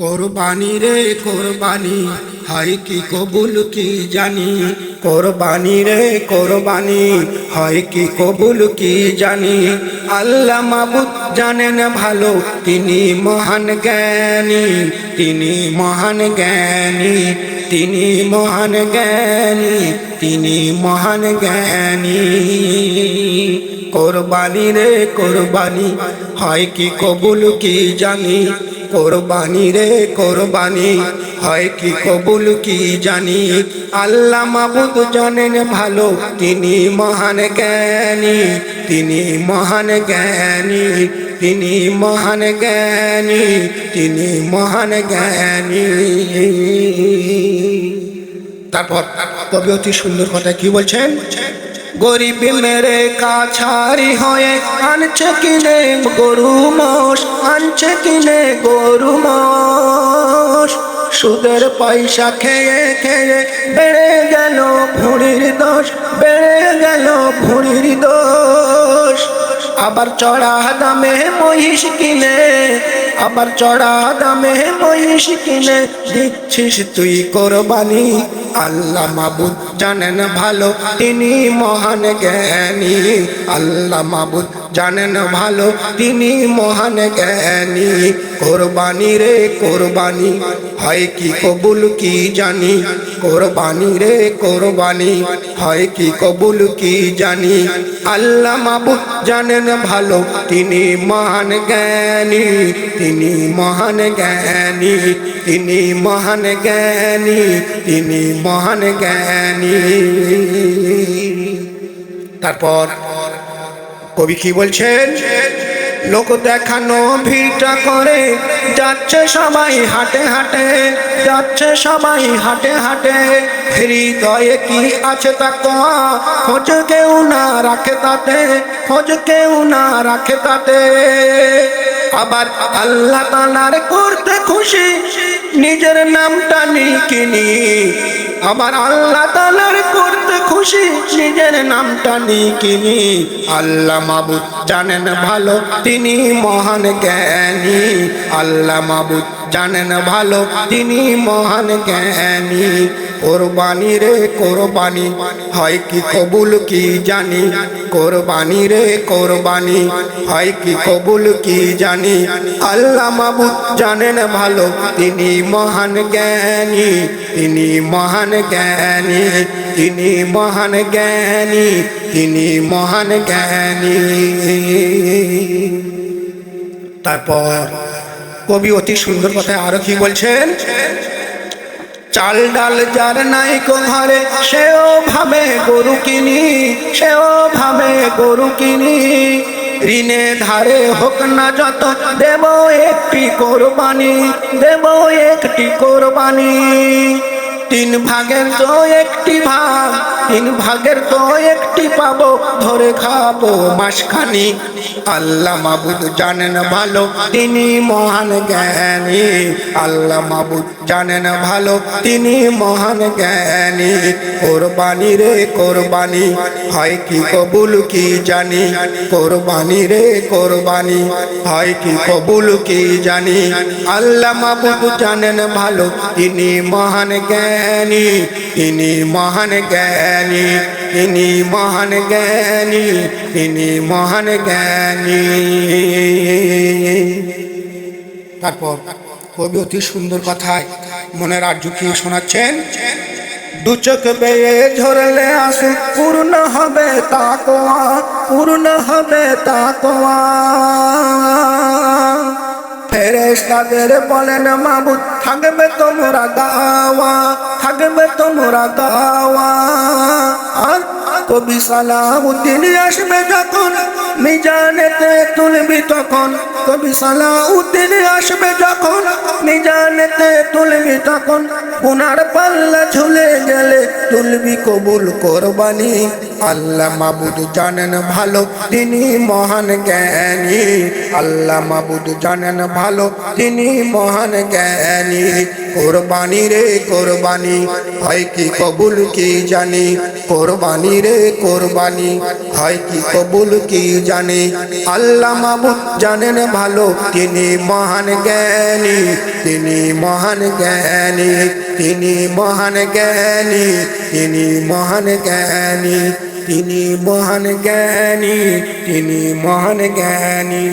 কোরবানি রে কোরবানি, হয় কি কবুল কি জানি? কোরবানি রে কোরবানি, হয় কি কবুল কি জানি? আল্লাহ মাবুদ জানেন ভালো, তিনি মহান জ্ঞানী, তিনি মহান জ্ঞানী, তিনি মহান জ্ঞানী, তিনি মহান জ্ঞানী। কোরবানি রে কোরবানি, হয় কি কবুল কি জানি? কোরবানি রে, কোরবানি। হয় কি কবুল, কি জানি। আল্লাহ মাবুদ জানেন ভালো, তিনি মহান জ্ঞানী। তিনি মহান জ্ঞানী, তিনি মহান জ্ঞানী, তিনি মহান জ্ঞানী। তারপর কবি অতি সুন্দর কথা কি বলছেন? গরিব মেরে কাছারি হয়ে আনছে কিনে গরু মোষ, আনছে কিনে গরু মোষ। সুদের পয়সা খেয়ে খেয়ে বেড়ে গেল ভুঁড়ির দোষ, বেড়ে গেল ভুঁড়ির দোষ। আবার চড়া দামে মহিষ কিনে, আবার চড়া দামে মহিষ কিনে, দিচ্ছিস তুই কোরবানি। আল্লাহ মাবুদ জানেন ভালো তিনি মহান জ্ঞানী। আল্লাহ মাবুদ জানেন ভালো, তিনি মহান জ্ঞানী। কোরবানি রে কোরবানি, হয় কি কবুল কি জানি? কোরবানি রে কোরবানি, হয় কি কবুল কি জানি? আল্লাহ মাবুদ জানেন ভালো, তিনি মহান জ্ঞানী। তিনি মহান জ্ঞানী, তিনি মহান জ্ঞানী, তিনি মহান জ্ঞানী। তারপর কবি কি বলছেন? লোক দেখানো ভিড়টা করে, যাচ্ছে সবাই হাটে হাটে, যাচ্ছে সবাই হাটে হাটে। হৃদয়ে কি আছে তা কোয়া খোঁজ কেউ না রাখে তাতে, খোঁজ কেউ না রাখে তাতে। আবার আল্লাহ তালার করতে খুশি, নিজের নামটা নিকিনি আবার আল্লাহ তালার করতে খুশি নিজের নামটা নিকিনি আল্লাহ মাবুদ জানেন ভালো তিনি মহান জ্ঞানী। আল্লাহ মাবুদ জানেন ভালো, তিনি মহান জ্ঞানী। কোরবানি রে কোরবানি, হয় কি কবুল কি জানি? কোরবানি রে কোরবানি, হয় কি কবুল কি জানি? আল্লাহ মাবুদ জানেন ভালো, তিনি মহান জ্ঞানী, তিনি মহান জ্ঞানী, তিনি মহান জ্ঞানী, তিনি মহান জ্ঞানী। তারপর কবি অতি সুন্দর কথায় আরও কি বলছেন? চাল ডাল যার নাই কো সেও ভাবে গরু কিনি, সেও ভাবে গরু কিনি। ঋণে ধারে হোক না যত, দেব একটি কোরবানি, দেব একটি কোরবানি। তিন ভাগের তো একটি ভাগ, তিন ভাগের তো একটি পাবো, ধরে খাব মাসখানি। আল্লাহ মাবুদ জানেন ভালো, তিনি মহান জ্ঞানী। আল্লাহ মাবুদ জানেন ভালো, তিনি মহান জ্ঞানী। কোরবানি রে কোরবানি, হয় কি কবুল কি জানি? কোরবানি রে কোরবানি, হয় কি কবুল কি জানি? আল্লাহ মাবুদ জানেন ভালো, তিনি মহান জ্ঞানী। তিনি মহান জ্ঞানী তিনি মহান জ্ঞানী তিনি মহান জ্ঞানী। তারপর কবি অতি সুন্দর কথায় মনে রাত ঝুঁকিয়ে শোনাচ্ছেন, দু চোখ বেয়ে ঝরলে আসে, পূর্ণ হবে তাকোয়া পূর্ণ হবে তাকোয়া ফেরেশতাদের বলেন, মাবুদ, থাকবে তোমরা গাওয়া থাকবে তোমরা গাওয়া আর কবি সালাউদ্দিন আসবে যখন, মিজানেতে তুলবি তখন। কবি সালাউদ্দিন আসবে যখন, মিজানেতে তুলবি তখন। পুনার পাল্লা ঝুলে গেলে তুলবি কবুল কোরবানি। আল্লাহ মাবুদ জানেন ভালো, তিনি মহান জ্ঞানী। আল্লাহ মাবুদ জানেন ভালো, তিনি মহান জ্ঞানী। কোরবানি রে কোরবানি, হয় কি কবুল কি জানি? কোরবানি রে কোরবানি, হয় কি কবুল কি জানি? আল্লাহ মাবুদ জানেন ভালো, তিনি মহান জ্ঞানী। তিনি মহান জ্ঞানী, তিনি মহান জ্ঞানী, তিনি মহান জ্ঞানী। তিনি মহান জ্ঞানী তিনি মহান জ্ঞানী।